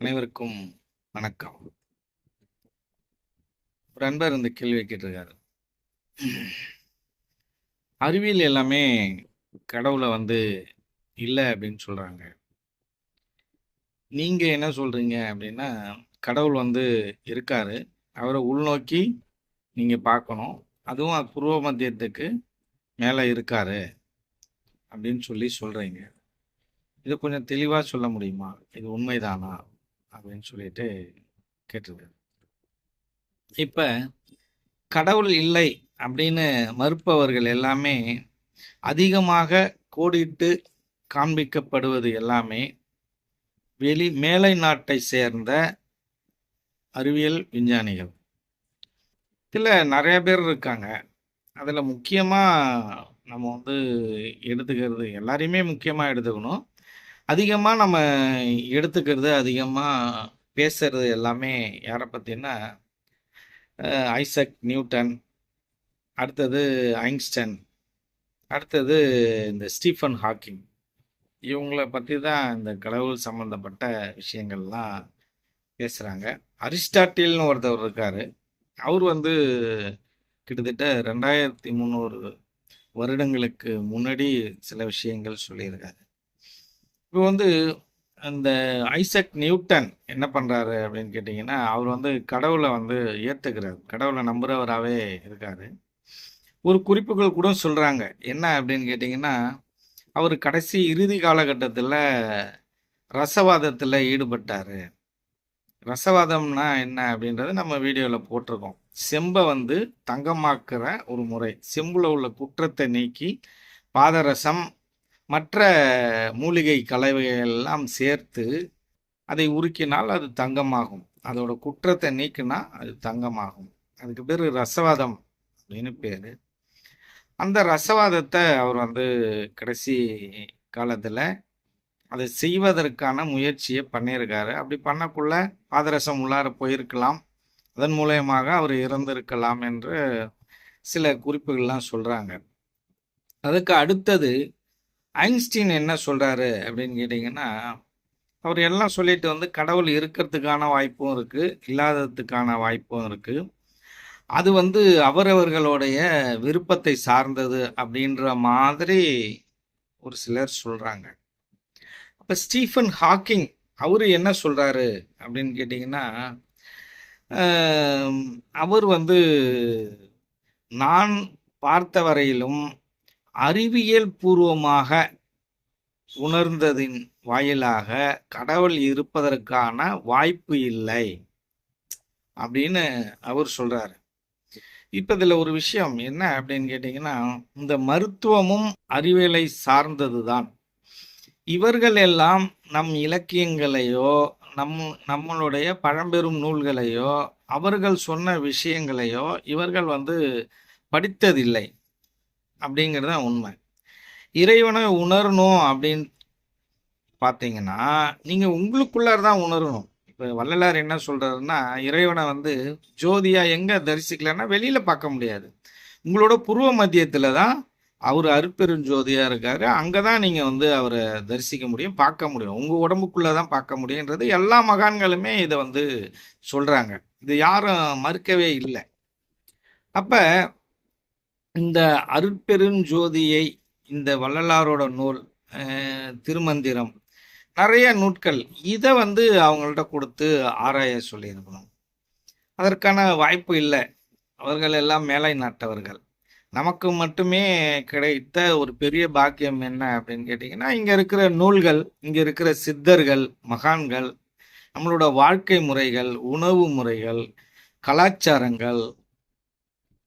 அனைவருக்கும் வணக்கம். ஒரு அன்பர் இந்த கேள்வி கேட்டிருக்காரு. அறிவியல் எல்லாமே கடவுளை வந்து இல்லை அப்படின்னு சொல்றாங்க. நீங்கள் என்ன சொல்றீங்க அப்படின்னா கடவுள் வந்து இருக்காரு. அவரை உள்நோக்கி நீங்கள் பார்க்கணும். அதுவும் பூர்வ மத்தியத்துக்கு மேலே இருக்காரு அப்படின்னு சொல்லி சொல்றீங்க. இதை கொஞ்சம் தெளிவாக சொல்ல முடியுமா? இது உண்மைதானா? அப்படின்னு சொல்லிட்டு கேட்டிருக்காரு இப்போ கடவுள் இல்லை அப்படின்னு மறுப்பவர்கள் எல்லாமே அதிகமாக கோடிட்டு காண்பிக்கப்படுவது எல்லாமே வெளி மேலை நாட்டை சேர்ந்த அறிவியல் விஞ்ஞானிகள். இதில் நிறைய பேர் இருக்காங்க. அதில் முக்கியமாக நம்ம வந்து எடுத்துக்கிறது எல்லாரையுமே முக்கியமாக எடுத்துக்கணும். அதிகமாக நம்ம எடுத்துக்கிறது அதிகமாக பேசுறது எல்லாமே யாரை பற்றினா ஐசக் நியூட்டன் அடுத்தது ஐன்ஸ்டன் அடுத்தது இந்த ஸ்டீஃபன் ஹாக்கிங். இவங்கள பற்றி தான் இந்த கடவுள் சம்மந்தப்பட்ட விஷயங்கள்லாம் பேசுகிறாங்க அரிஸ்டாட்டில்னு ஒருத்தவர் இருக்கார். அவர் வந்து கிட்டத்தட்ட ரெண்டாயிரத்தி முந்நூறு வருடங்களுக்கு முன்னாடி சில விஷயங்கள் சொல்லியிருக்காரு. இப்போ வந்து அந்த ஐசக் நியூட்டன் என்ன பண்ணுறாரு அப்படின்னு கேட்டிங்கன்னா அவர் வந்து கடவுளை வந்து ஏற்றுக்கிறார் கடவுளை நம்புகிறவராகவே இருக்கார். ஒரு குறிப்புகள் கூட சொல்கிறாங்க என்ன அப்படின்னு கேட்டிங்கன்னா அவர் கடைசி இறுதி காலகட்டத்தில் ரசவாதத்தில் ஈடுபட்டார். ரசவாதம்னா என்ன அப்படின்றத நம்ம வீடியோவில் போட்டிருக்கோம். செம்பை வந்து தங்கமாக்குற ஒரு முறை. செம்பில் உள்ள குற்றத்தை நீக்கி பாதரசம் மற்ற மூலிகை கலவையெல்லாம் சேர்த்து அதை உருக்கினால் அது தங்கமாகும். அதோட குற்றத்தை நீக்கினா அது தங்கமாகும். அதுக்கு பேர் ரசவாதம் அப்படின்னு பேர். அந்த ரசவாதத்தை அவர் வந்து கடைசி காலத்தில் அதை செய்வதற்கான முயற்சியை பண்ணியிருக்காரு. அப்படி பண்ணக்குள்ள பாதரசம் உள்ளார போயிருக்கலாம். அதன் மூலயமாக அவர் இறந்திருக்கலாம் என்று சில குறிப்புகள்லாம் சொல்கிறாங்க அதுக்கு அடுத்தது ஐன்ஸ்டீன் என்ன சொல்கிறாரு அப்படின்னு கேட்டிங்கன்னா அவர் எல்லாம் சொல்லிட்டு வந்து கடவுள் இருக்கிறதுக்கான வாய்ப்பும் இருக்குது இல்லாததுக்கான வாய்ப்பும் இருக்குது அது வந்து அவரவர்களுடைய விருப்பத்தை சார்ந்தது அப்படின்ற மாதிரி ஒரு சிலர் சொல்கிறாங்க அப்போ ஸ்டீஃபன் ஹாக்கிங் அவர் என்ன சொல்கிறாரு அப்படின்னு கேட்டிங்கன்னா அவர் வந்து நான் பார்த்த வரையிலும் அறிவியல் பூர்வமாக உணர்ந்ததின் வாயிலாக கடவுள் இருப்பதற்கான வாய்ப்பு இல்லை அப்படின்னு அவர் சொல்றாரு. இப்ப இதுல ஒரு விஷயம் என்ன அப்படின்னு கேட்டீங்கன்னா இந்த மருத்துவமும் அறிவியலை சார்ந்தது தான் இவர்கள் எல்லாம் நம் இலக்கியங்களையோ நம் நம்மளுடைய பழம்பெரும் நூல்களையோ அவர்கள் சொன்ன விஷயங்களையோ இவர்கள் வந்து படித்ததில்லை. அப்படிங்கிறது தான் உண்மை. இறைவனை உணரணும் அப்படின்னு பார்த்தீங்கன்னா நீங்கள் உங்களுக்குள்ளார தான் உணரணும். இப்போ வள்ளலார் என்ன சொல்கிறாருன்னா இறைவனை வந்து ஜோதியாக எங்கே தரிசிக்கலன்னா வெளியில் பார்க்க முடியாது. உங்களோட புருவ மத்தியத்தில் தான் அவர் அருப்பெரும் ஜோதியாக இருக்காரு. அங்கே தான் நீங்கள் வந்து அவரை தரிசிக்க முடியும் பார்க்க முடியும். உங்கள் உடம்புக்குள்ளே தான் பார்க்க முடியுன்றது எல்லா மகான்களுமே இதை வந்து சொல்கிறாங்க இது யாரும் மறுக்கவே இல்லை. அப்போ இந்த அருட்பெருஞ்சோதியை இந்த வள்ளலாரோட நூல் திருமந்திரம் நிறைய நூட்கள் இதை வந்து அவங்கள்ட்ட கொடுத்து ஆராய சொல்லியிருக்கணும். அதற்கான வாய்ப்பு இல்லை. அவர்கள் எல்லாம் மேலை நாட்டவர்கள். நமக்கு மட்டுமே கிடைத்த ஒரு பெரிய பாக்கியம் என்ன அப்படின்னு கேட்டிங்கன்னா இங்கே இருக்கிற நூல்கள் இங்கே இருக்கிற சித்தர்கள் மகான்கள் நம்மளோட வாழ்க்கை முறைகள் உணவு முறைகள் கலாச்சாரங்கள்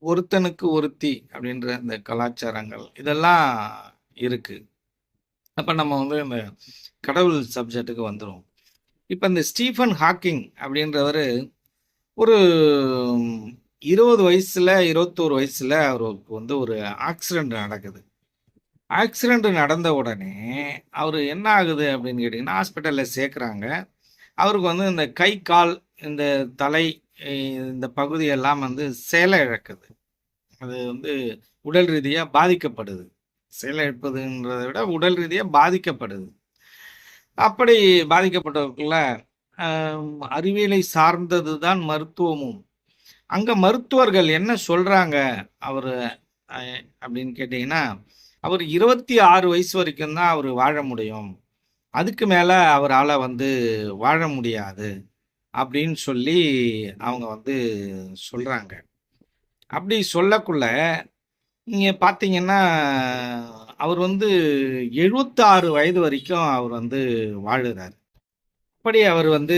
ஒருத்தனுக்கு ஒருத்தி அப்படின்ற இந்த கலாச்சாரங்கள் இதெல்லாம் இருக்குது அப்போ நம்ம வந்து இந்த கடவுள் சப்ஜெக்ட்டுக்கு வந்துடும் இப்போ இந்த ஸ்டீஃபன் ஹாக்கிங் அப்படின்றவர் ஒரு இருபது வயசில் இருபத்தோரு வயசில் அவருக்கு வந்து ஒரு ஆக்சிடெண்ட் நடக்குது. ஆக்சிடெண்ட் நடந்த உடனே அவர் என்ன ஆகுது அப்படின்னு கேட்டிங்கன்னா ஹாஸ்பிட்டலில் சேர்க்குறாங்க. அவருக்கு வந்து இந்த கை கால் இந்த தலை இந்த பகுதியெல்லாம் வந்து சேலை இழக்குது. அது வந்து உடல் ரீதியாக பாதிக்கப்படுது. சேலை இழப்பதுன்றதை விட உடல் ரீதியாக பாதிக்கப்படுது. அப்படி பாதிக்கப்பட்டவர்களில் அறிவியலை சார்ந்தது தான் மருத்துவமும். அங்கே மருத்துவர்கள் என்ன சொல்கிறாங்க அவர் அப்படின்னு கேட்டிங்கன்னா அவர் இருபத்தி ஆறு வயசு வரைக்கும் தான் அவர் வாழ முடியும். அதுக்கு மேலே அவரால் வந்து வாழ முடியாது. அப்படின்னு சொல்லி அவங்க வந்து சொல்கிறாங்க அப்படி சொல்லக்குள்ள நீங்கள் பார்த்தீங்கன்னா அவர் வந்து எழுபத்தாறு வயது வரைக்கும் அவர் வந்து வாழுறாரு. அப்படி அவர் வந்து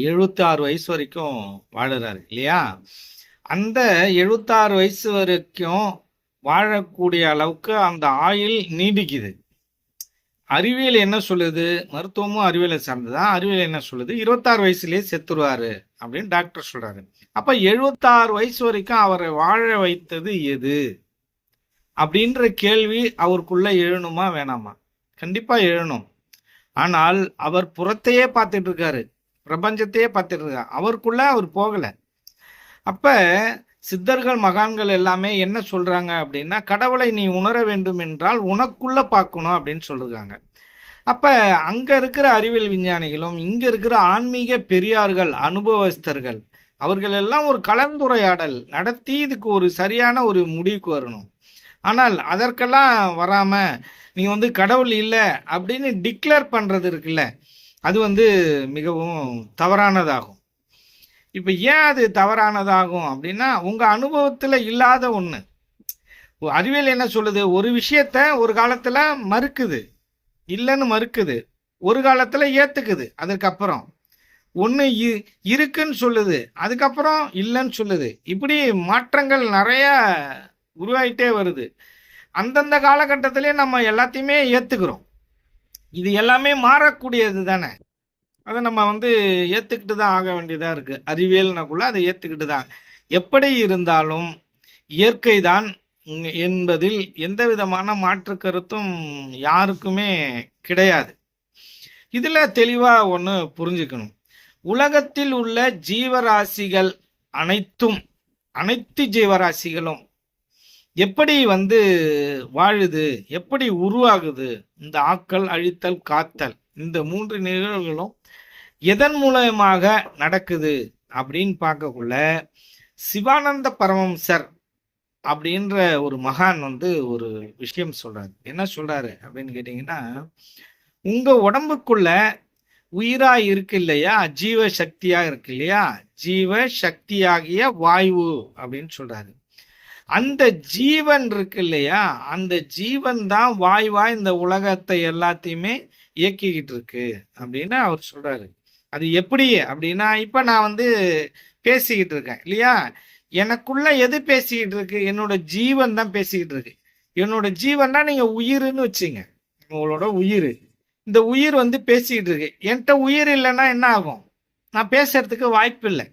எழுபத்தாறு வயசு வரைக்கும் வாழுறாரு இல்லையா? அந்த எழுபத்தாறு வயசு வரைக்கும் வாழக்கூடிய அளவுக்கு அந்த ஆயில் நீடிக்குது. அறிவியல் என்ன சொல்லுது? மருத்துவமும் அறிவியலை சார்ந்துதான். அறிவியல் என்ன சொல்லுது? இருபத்தாறு வயசுலயே செத்துருவாரு அப்படின்னு டாக்டர் சொல்றாரு. அப்ப எழுபத்தாறு வயசு வரைக்கும் அவரை வாழ வைத்தது எது? அப்படின்ற கேள்வி அவருக்குள்ள எழணுமா வேணாமா? கண்டிப்பா எழணும். ஆனால் அவர் புறத்தையே பார்த்துட்டு இருக்காரு. பிரபஞ்சத்தையே பார்த்துட்டு இருக்காரு. அவருக்குள்ள அவர் போகல. அப்ப சித்தர்கள் மகான்கள் எல்லாமே என்ன சொல்றாங்க அப்படின்னா கடவுளை நீ உணர வேண்டும் என்றால் உனக்குள்ள பார்க்கணும் அப்படின்னு சொல்றாங்க அப்ப அங்க இருக்கிற அறிவியல் விஞ்ஞானிகளும் இங்க இருக்கிற ஆன்மீக பெரியார்கள் அனுபவஸ்தர்கள் அவர்கள் எல்லாம் ஒரு கலந்துரையாடல் நடத்தி இதுக்கு ஒரு சரியான ஒரு முடிவுக்கு வரணும். ஆனால் அதற்கெல்லாம் வராம நீ வந்து கடவுள் இல்லை அப்படின்னு டிக்ளேர் பண்றது இருக்குல்ல அது வந்து மிகவும் தவறானதாகும். இப்போ ஏன் அது தவறானதாகும் அப்படின்னா உங்கள் அனுபவத்தில் இல்லாத ஒன்று அறிவியல் என்ன சொல்லுது? ஒரு விஷயத்த ஒரு காலத்தில் மறுக்குது. இல்லைன்னு மறுக்குது. ஒரு காலத்தில் ஏற்றுக்குது அதுக்கப்புறம் ஒன்று இருக்குன்னு சொல்லுது. அதுக்கப்புறம் இல்லைன்னு சொல்லுது. இப்படி மாற்றங்கள் நிறையா உருவாகிட்டே வருது. அந்தந்த காலகட்டத்திலே நம்ம எல்லாத்தையுமே ஏற்றுக்கிறோம் இது எல்லாமே மாறக்கூடியது தானே? அதை நம்ம வந்து ஏற்றுக்கிட்டு தான் ஆக வேண்டியதாக இருக்குது அறிவியல்னாக்குள்ள அதை ஏற்றுக்கிட்டு தான் எப்படி இருந்தாலும் இயற்கை தான் என்பதில் எந்த விதமான மாற்று கருத்தும் யாருக்குமே கிடையாது. இதில் தெளிவாக ஒன்று புரிஞ்சுக்கணும். உலகத்தில் உள்ள ஜீவராசிகள் அனைத்தும் அனைத்து ஜீவராசிகளும் எப்படி வந்து வாழுது எப்படி உருவாகுது இந்த ஆக்கல் அழித்தல் காத்தல் இந்த மூன்று நிகழ்வுகளும் எதன் மூலமாக நடக்குது அப்படின்னு பார்க்கக்குள்ள சிவானந்த பரமம்சர் அப்படின்ற ஒரு மகான் வந்து ஒரு விஷயம் சொல்றாரு. என்ன சொல்றாரு அப்படின்னு கேட்டீங்கன்னா உங்க உடம்புக்குள்ள உயிரா இருக்கு இல்லையா? ஜீவ சக்தியா இருக்கு இல்லையா? ஜீவ சக்தியாகிய வாயு அப்படின்னு சொல்றாரு. அந்த ஜீவன் இருக்கு இல்லையா? அந்த ஜீவன் தான் வாய்வா இந்த உலகத்தை எல்லாத்தையுமே இயக்கிக்கிட்டு இருக்கு அப்படின்னு அவர் சொல்றாரு. அது எப்படி அப்படின்னா இப்போ நான் வந்து பேசிக்கிட்டு இருக்கேன் இல்லையா? எனக்குள்ள எது பேசிக்கிட்டு இருக்கு? என்னோட ஜீவன் தான் பேசிக்கிட்டு இருக்கு. என்னோட ஜீவன்னா நீங்கள் நீங்க உயிருன்னு வச்சுங்க. உங்களோட உயிர். இந்த உயிர் வந்து பேசிக்கிட்டு இருக்கு. என்கிட்ட உயிர் இல்லைன்னா என்ன ஆகும்? நான் பேசுறதுக்கு வாய்ப்பு இல்லை.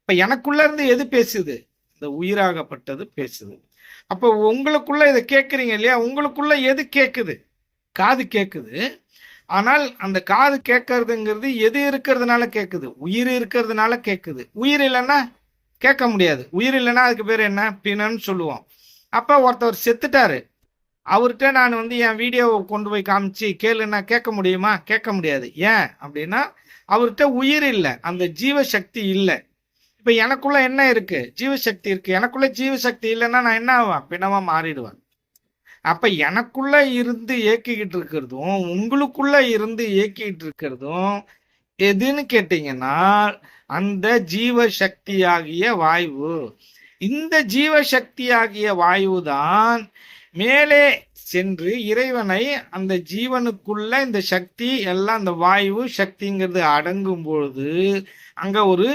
இப்போ எனக்குள்ள இருந்து எது பேசுது? இந்த உயிராகப்பட்டது பேசுது. அப்போ உங்களுக்குள்ள இதை கேட்குறீங்க இல்லையா? உங்களுக்குள்ள எது கேட்குது? காது கேட்குது. ஆனால் அந்த காது கேட்கறதுங்கிறது எது இருக்கிறதுனால கேட்குது உயிர் இருக்கிறதுனால கேட்குது உயிர் இல்லைன்னா கேட்க முடியாது. உயிர் இல்லைன்னா அதுக்கு பேர் என்ன? பிணன்னு சொல்லுவோம். அப்போ ஒருத்தவர் செத்துட்டாரு. அவர்கிட்ட நான் வந்து என் வீடியோவை கொண்டு போய் காமிச்சு கேளுன்னா கேட்க முடியுமா? கேட்க முடியாது. ஏன் அப்படின்னா அவர்கிட்ட உயிர் இல்லை. அந்த ஜீவசக்தி இல்லை. இப்போ எனக்குள்ள என்ன இருக்கு? ஜீவசக்தி இருக்கு. எனக்குள்ள ஜீவசக்தி இல்லைன்னா நான் என்ன ஆவேன்? பிணமா மாறிடுவேன். அப்ப எனக்குள்ள இருந்து இயக்கிக்கிட்டு இருக்கிறதும் உங்களுக்குள்ள இருந்து இயக்கிட்டு இருக்கிறதும் எதுன்னு கேட்டீங்கன்னா அந்த ஜீவசக்தியாகிய வாயு இந்த ஜீவசக்தியாகிய வாயு தான் மேலே சென்று இறைவனை அந்த ஜீவனுக்குள்ள இந்த சக்தி எல்லாம் அந்த வாயு சக்திங்கிறது அடங்கும் பொழுது அங்க ஒரு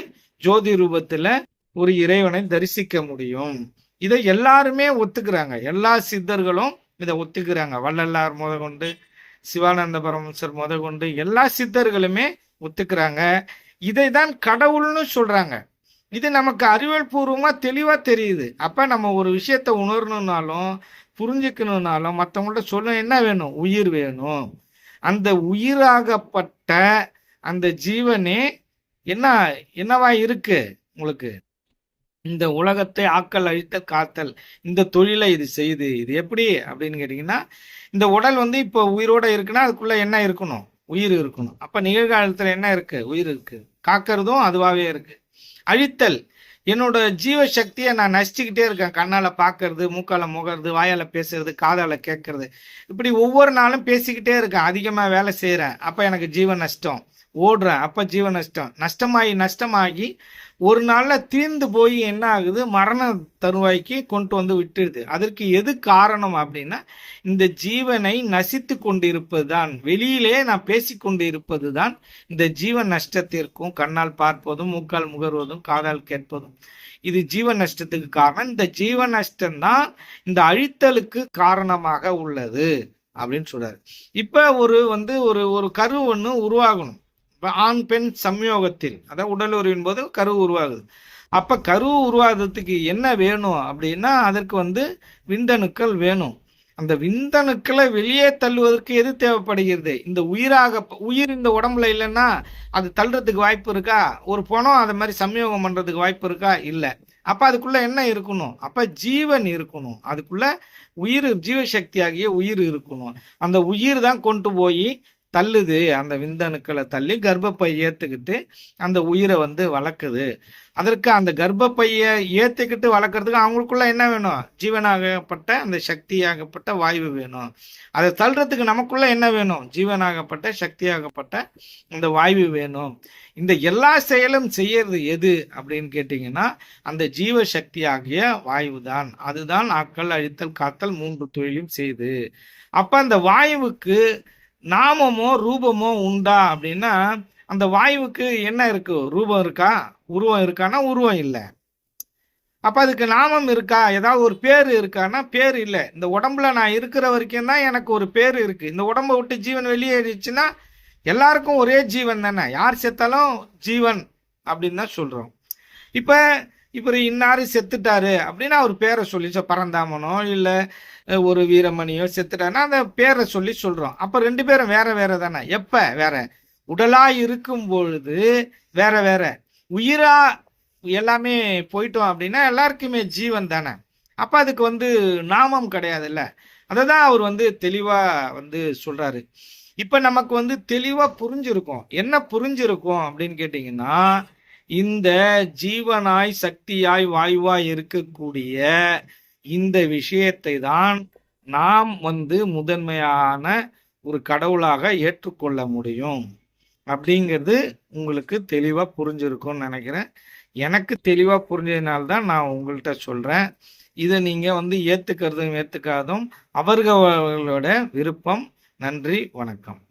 ஜோதி ரூபத்துல ஒரு இறைவனை தரிசிக்க முடியும். இதை எல்லாருமே ஒத்துக்கிறாங்க. எல்லா சித்தர்களும் இதை ஒத்துக்கிறாங்க. வள்ளலார் முத கொண்டு சிவானந்த பரமசர் முத கொண்டு எல்லா சித்தர்களுமே ஒத்துக்கிறாங்க. இதை தான் கடவுள்னு சொல்றாங்க. இது நமக்கு அறிவியல் பூர்வமாக தெளிவாக தெரியுது. அப்போ நம்ம ஒரு விஷயத்த உணரணுன்னாலும் புரிஞ்சுக்கணுன்னாலும் மற்றவங்கள்ட்ட சொல்ல என்ன வேணும்? உயிர் வேணும். அந்த உயிராகப்பட்ட அந்த ஜீவனே என்ன என்னவா இருக்கு உங்களுக்கு? இந்த உலகத்தை ஆக்கல் அழித்தல் காத்தல் இந்த தொழிலை இது செய்யுது இது எப்படி அப்படின்னு கேட்டிங்கன்னா இந்த உடல் வந்து இப்போ உயிரோட இருக்குன்னா அதுக்குள்ள என்ன இருக்கணும்? உயிர் இருக்கணும். அப்போ நிகழ்காலத்தில் என்ன இருக்கு? உயிர் இருக்கு. காக்கிறதும் அதுவாகவே இருக்கு. அழித்தல். என்னோட ஜீவ சக்தியை நான் நசிச்சுக்கிட்டே இருக்கேன். கண்ணால் பார்க்கறது மூக்கால முகறது வாயால் பேசுறது காதால் கேட்கறது இப்படி ஒவ்வொரு நாளும் பேசிக்கிட்டே இருக்கேன். அதிகமாக வேலை செய்கிறேன் அப்போ எனக்கு ஜீவ நஷ்டம் ஓடுறேன். அப்போ ஜீவ நஷ்டம் நஷ்டமாகி நஷ்டமாகி ஒரு நாளில் தீர்ந்து போய் என்ன ஆகுது? மரண தருவாய்க்கு கொண்டு வந்து விட்டுடுது அதற்கு எது காரணம் அப்படின்னா இந்த ஜீவனை நசித்து கொண்டிருப்பது தான் வெளியிலே நான் பேசி கொண்டு இருப்பது தான் இந்த ஜீவ நஷ்டத்திற்கும் கண்ணால் பார்ப்பதும் மூக்கால் முகர்வதும் காதால் கேட்பதும். இது ஜீவ நஷ்டத்துக்கு காரணம். இந்த ஜீவ நஷ்டம் தான் இந்த அழித்தலுக்கு காரணமாக உள்ளது அப்படின்னு சொல்றாரு. இப்ப ஒரு வந்து ஒரு ஒரு கரு ஒன்று உருவாகணும். இப்போ ஆண் பெண் சம்யோகத்தில் அதாவது உடல் உறவின் போது கரு உருவாகுது. அப்போ கரு உருவாகிறதுக்கு என்ன வேணும் அப்படின்னா அதற்கு வந்து விந்தணுக்கள் வேணும். அந்த விந்தணுக்களை வெளியே தள்ளுவதற்கு எது தேவைப்படுகிறது? இந்த உயிராக உயிர் இந்த உடம்புல இல்லைன்னா அது தள்ளுறதுக்கு வாய்ப்பு இருக்கா? ஒரு பணம் அதை மாதிரி சம்யோகம் பண்ணுறதுக்கு வாய்ப்பு இருக்கா? இல்லை. அப்போ அதுக்குள்ளே என்ன இருக்கணும்? அப்போ ஜீவன் இருக்கணும். அதுக்குள்ளே உயிர் ஜீவசக்தி ஆகிய உயிர் இருக்கணும். அந்த உயிர் தான் கொண்டு போய் தள்ளுது அந்த விந்தணுக்களை தள்ளி கர்ப்பப்பை ஏற்றுக்கிட்டு அந்த உயிரை வந்து வளர்க்குது. அதற்கு அந்த கர்ப்பப்பையை ஏற்றுக்கிட்டு வளர்க்குறதுக்கு அவங்களுக்குள்ள என்ன வேணும்? ஜீவனாகப்பட்ட அந்த சக்தியாகப்பட்ட வாயு வேணும். அதை தள்ளுறதுக்கு நமக்குள்ள என்ன வேணும்? ஜீவனாகப்பட்ட சக்தியாகப்பட்ட இந்த வாயு வேணும். இந்த எல்லா செயலும் செய்யறது எது அப்படின்னு கேட்டிங்கன்னா அந்த ஜீவ சக்தி ஆகிய வாயு தான் அதுதான் ஆக்கல் அழித்தல் காத்தல் மூன்று தொழிலும் செய்து. அப்போ அந்த வாயுவுக்கு நாமமோ ரூபமோ உண்டா? அப்படின்னா அந்த வாயுவுக்கு என்ன இருக்கு? ரூபம் இருக்கா? உருவம் இருக்கான்னா உருவம் இல்லை. அப்போ அதுக்கு நாமம் இருக்கா? ஏதாவது ஒரு பேர் இருக்கான்னா பேர் இல்லை. இந்த உடம்புல நான் இருக்கிற வரைக்கும் தான் எனக்கு ஒரு பேர் இருக்கு. இந்த உடம்பை விட்டு ஜீவன் வெளியேறிச்சுன்னா எல்லாருக்கும் ஒரே ஜீவன் தானே? யார் செத்தாலும் ஜீவன் அப்படின்னு தான் சொல்றோம். இப்போ இவர் இன்னாரு செத்துட்டாரு அப்படின்னா அவர் பேரை சொல்லி சொ- பரந்தாமனோ இல்லை ஒரு வீரமணியோ செத்துட்டாருன்னா அந்த பேரை சொல்லி சொல்றோம். அப்ப ரெண்டு பேரும் வேற வேற தானே. எப்ப? வேற. உடலா இருக்கும் பொழுது வேற வேற. உயிரா எல்லாமே போயிட்டோம் அப்படின்னா எல்லாருக்குமே ஜீவன் தானே. அப்ப அதுக்கு வந்து நாமம் கிடையாதுல்ல. அதை தான் அவர் வந்து தெளிவா வந்து சொல்றாரு. இப்ப நமக்கு வந்து தெளிவா புரிஞ்சிருக்கும். என்ன புரிஞ்சிருக்கும் அப்படின்னு கேட்டீங்கன்னா இந்த ஜீவனாய் சக்தியாய் வாயுவாய் இருக்கக்கூடிய இந்த விஷயத்தை தான் நாம் வந்து முதன்மையான ஒரு கடவுளாக ஏற்றுக்கொள்ள முடியும். அப்படிங்கிறது உங்களுக்கு தெளிவாக புரிஞ்சிருக்கும்னு நினைக்கிறேன். எனக்கு தெளிவாக புரிஞ்சதுனால தான் நான் உங்கள்கிட்ட சொல்கிறேன் இதை நீங்கள் வந்து ஏற்றுக்கிறதும் ஏற்றுக்காதும் அவர்களோட விருப்பம். நன்றி வணக்கம்.